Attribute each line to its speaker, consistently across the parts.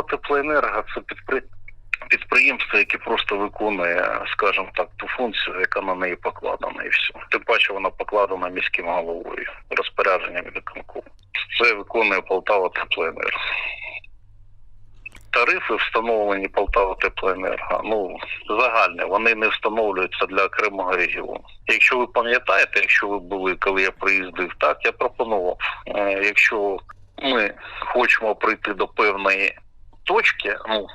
Speaker 1: Полтава Теплоенерго це підприємство, яке просто виконує, скажімо так, ту функцію, яка на неї покладена, і все. Тим паче вона покладена міським головою, розпорядженням виконкому. Це виконує Полтава Теплоенерго. Тарифи встановлені Полтава Теплоенерго, ну загальні, вони не встановлюються для окремого регіону. Якщо ви пам'ятаєте, якщо ви були, коли я приїздив, так я пропонував. Е, якщо ми хочемо прийти до певної точки, ну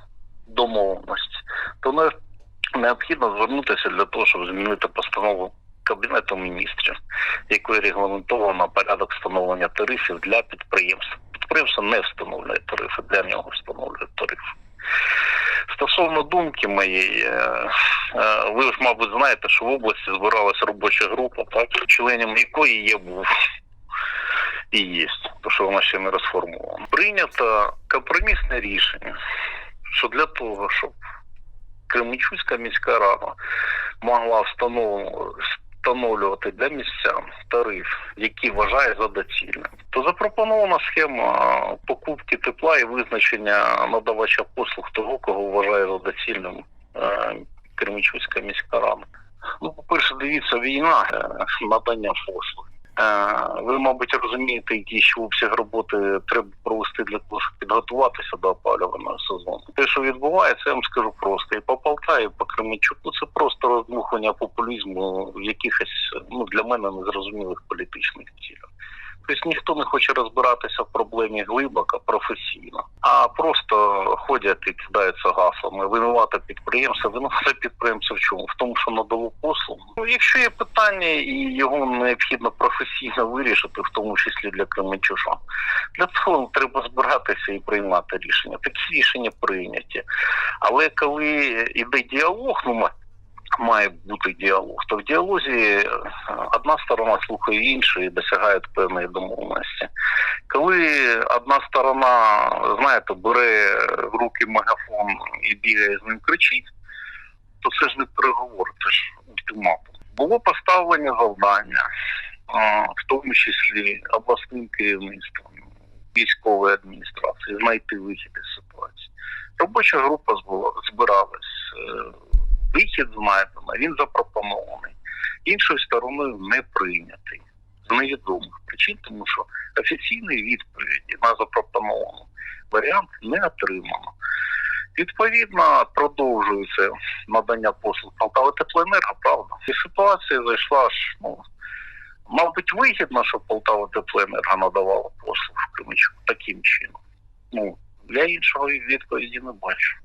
Speaker 1: домовленості, то не, необхідно звернутися для того, щоб змінити постанову Кабінету міністрів, якою регламентовано порядок встановлення тарифів для підприємств. Підприємство не встановлює тарифи, для нього встановлюють тарифи. Стосовно думки моєї, е, е, ви ж, мабуть, знаєте, що в області збиралася робоча група, так, членом якої я був і є, тому що вона ще не розформована. Прийнято компромісне рішення, що для того, щоб Кременчуцька міська рада могла встановлювати для містян тариф, який вважає за доцільним, то запропонована схема покупки тепла і визначення надавача послуг того, кого вважає за доцільним е, Кременчуцька міська рада. Ну, по-перше, дивіться, війна, е, надання послуг. Е, Ви, мабуть, розумієте, які ще обсяг роботи треба провести для того, щоб підготуватися до опалювального сезону. Те, що відбувається, я вам скажу просто і по Полтаві, і по Кременчуку, це просто роздмухування популізму в якихось ну для мене незрозумілих політичних. Тобто ніхто не хоче розбиратися в проблемі глибоко, професійно, а просто ходять і кидаються гаслами. Винувате підприємство, винувате підприємство в чому? В тому, що надало послугу. Ну, якщо є питання і його необхідно професійно вирішити, в тому числі для Кременчужа, для цього треба збиратися і приймати рішення. Такі рішення прийняті. Але коли йде діалог, ну має бути діалог, то в діалозі е, одна сторона слухає іншу і досягає певної домовленості. Коли одна сторона, знаєте, бере в руки мегафон і бігає з ним кричить, то це ж не переговор, це ж ультиматум. Було поставлення завдання, в тому числі обласним керівництвом, військової адміністрації, знайти вихід із ситуації. Робоча група е, Вихід знайдено, він запропонований. Іншою стороною не прийнятий з невідомих причин, тому що офіційної відповіді на запропонований варіант не отримано. Відповідно, продовжується надання послуг Полтава Теплоенерго, правда. І ситуація зайшла ж, ну, мабуть, вигідно, що Полтава Теплоенерго надавала послуг в Кременчуку таким чином. Ну, я іншого відповіді не бачу.